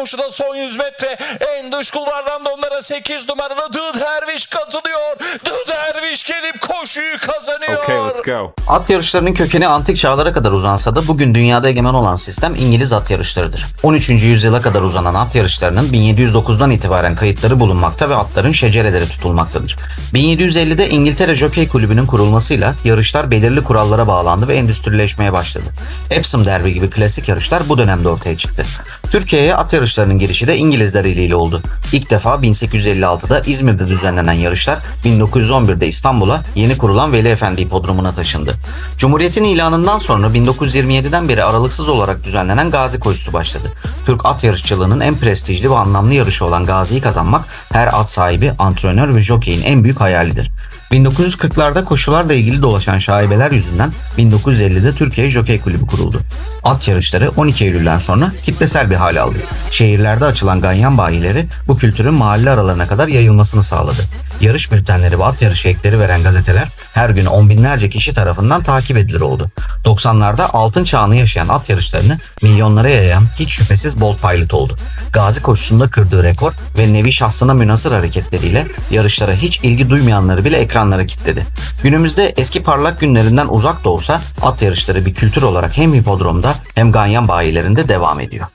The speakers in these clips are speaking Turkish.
koşuda son 100 metre en dış kulvardan da onlara 8 numaralı The Derviş katılıyor. The Derviş gelip koşuyu kazanıyor. Okay, let's go. At yarışlarının kökeni antik çağlara kadar uzansa da bugün dünyada egemen olan sistem İngiliz at yarışlarıdır. 13. yüzyıla kadar uzanan at yarışlarının 1709'dan itibaren kayıtları bulunmakta ve atların şecereleri tutulmaktadır. 1750'de İngiltere Jockey Kulübü'nün kurulmasıyla yarışlar belirli kurallara bağlandı ve endüstrileşmeye başladı. Epsom Derby gibi klasik yarışlar bu dönemde ortaya çıktı. Türkiye'ye at yarışlarının girişi de İngilizler eliyle oldu. İlk defa 1856'da İzmir'de düzenlenen yarışlar 1911'de İstanbul'a yeni kurulan Veli Efendi Hipodromu'na taşındı. Cumhuriyet'in ilanından sonra 1927'den beri aralıksız olarak düzenlenen Gazi koşusu başladı. Türk at yarışçılığının en prestijli ve anlamlı yarışı olan Gazi'yi kazanmak her at sahibi, antrenör ve jokeyin en büyük hayalidir. 1940'larda koşularla ilgili dolaşan şaibeler yüzünden 1950'de Türkiye Jokey Kulübü kuruldu. At yarışları 12 Eylül'den sonra kitlesel bir hal aldı. Şehirlerde açılan ganyan bayileri bu kültürün mahalle aralarına kadar yayılmasını sağladı. Yarış bültenleri ve at yarışı ekleri veren gazeteler her gün on binlerce kişi tarafından takip edilir oldu. 90'larda altın çağını yaşayan at yarışlarını milyonlara yayan hiç şüphesiz Bolt Pilot oldu. Gazi koşusunda kırdığı rekor ve nevi şahsına münasır hareketleriyle yarışlara hiç ilgi duymayanları bile ekranlara kilitledi. Günümüzde eski parlak günlerinden uzak da olsa at yarışları bir kültür olarak hem hipodromda hem ganyan bayilerinde devam ediyor.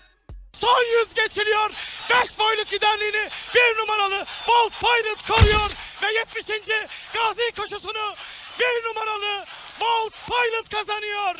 Son yüz geçiliyor. 5 boyluk liderliğini bir numaralı Bolt Pilot koruyor. Ve 70. Gazi koşusunu bir numaralı Bolt Pilot kazanıyor.